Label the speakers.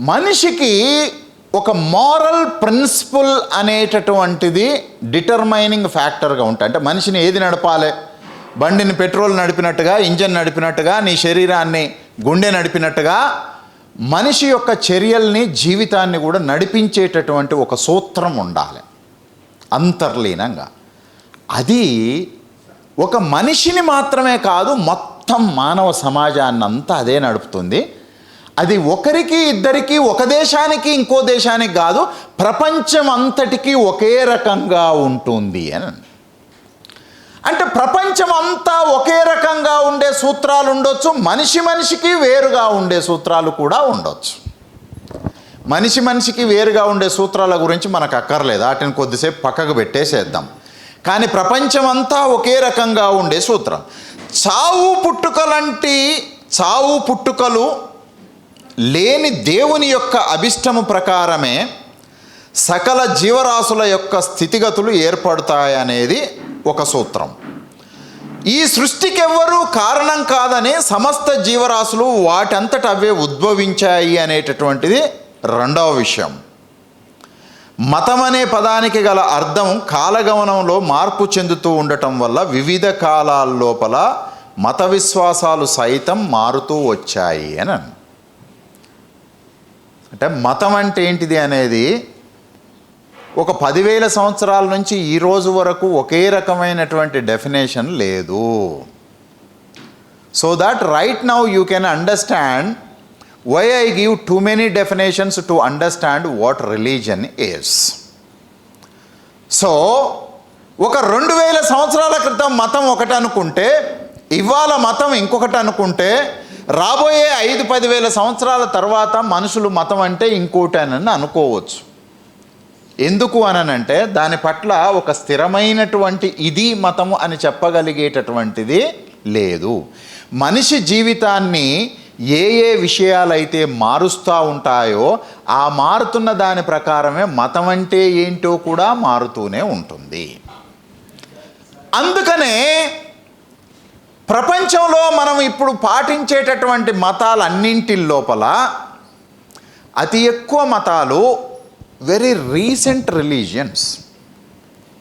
Speaker 1: మనిషికి ఒక moral principle అనేటటువంటిది డిటర్మైనింగ్ ఫ్యాక్టర్గా ఉంటాయి. అంటే మనిషిని ఏది నడపాలి? బండిని పెట్రోల్ నడిపినట్టుగా ఇంజన్ నడిపినట్టుగా నీ శరీరాన్ని గుండె నడిపినట్టుగా మనిషి యొక్క చర్యల్ని జీవితాన్ని కూడా నడిపించేటటువంటి ఒక సూత్రం ఉండాలి. అంతర్లీనంగా. అది ఒక మనిషిని మాత్రమే కాదు మొత్తం మానవ సమాజాన్ని అంతా అదే నడుపుతుంది. అది ఒకరికి ఇద్దరికి ఒక దేశానికి ఇంకో దేశానికి కాదు ప్రపంచం అంతటికీ ఒకే రకంగా ఉంటుంది అని అంటే ప్రపంచం అంతా ఒకే రకంగా ఉండే సూత్రాలు ఉండొచ్చు మనిషి మనిషికి వేరుగా ఉండే సూత్రాలు కూడా ఉండొచ్చు. మనిషి మనిషికి వేరుగా ఉండే సూత్రాల గురించి మనకు అక్కర్లేదు వాటిని కొద్దిసేపు పక్కకు పెట్టేసేద్దాం. కానీ ప్రపంచం అంతా ఒకే రకంగా ఉండే సూత్రం. చావు పుట్టుకలంటి చావు పుట్టుకలు లేని దేవుని యొక్క అభిష్టము ప్రకారమే సకల జీవరాశుల యొక్క స్థితిగతులు ఏర్పడతాయనేది ఒక సూత్రం. ఈ సృష్టికెవ్వరూ కారణం కాదని సమస్త జీవరాశులు వాటంతట అవే ఉద్భవించాయి అనేటటువంటిది రెండవ విషయం. మతం అనే పదానికి గల అర్థం కాలగమనంలో మార్పు చెందుతూ ఉండటం వల్ల వివిధ కాలాల లోపల మత విశ్వాసాలు సైతం మారుతూ వచ్చాయి అని అంటే మతం అంటే ఏంటిది అనేది ఒక పదివేల సంవత్సరాల నుంచి ఈ రోజు వరకు ఒకే రకమైనటువంటి డెఫినేషన్ లేదు. So that right now you can understand why I give too many definitions to understand what religion is so ఒక రెండు వేల సంవత్సరాల క్రితం మతం ఒకటి అనుకుంటే ఇవాళ మతం ఇంకొకటి అనుకుంటే రాబోయే ఐదు పదివేల సంవత్సరాల తర్వాత మనుషులు మతం అంటే ఇంకోటి అనుకోవచ్చు. ఎందుకు అనంటే దాని పట్ల ఒక స్థిరమైనటువంటి ఇది మతము అని చెప్పగలిగేటటువంటిది లేదు. మనిషి జీవితాన్ని ఏ ఏ విషయాలైతే మారుస్తూ ఉంటాయో ఆ మారుతున్న దాని ప్రకారమే మతం అంటే ఏంటో కూడా మారుతూనే ఉంటుంది. అందుకనే ప్రపంచంలో మనం ఇప్పుడు పాటించేటటువంటి మతాలన్నింటి లోపల అతి ఎక్కువ మతాలు వెరీ రీసెంట్ రిలీజియన్స్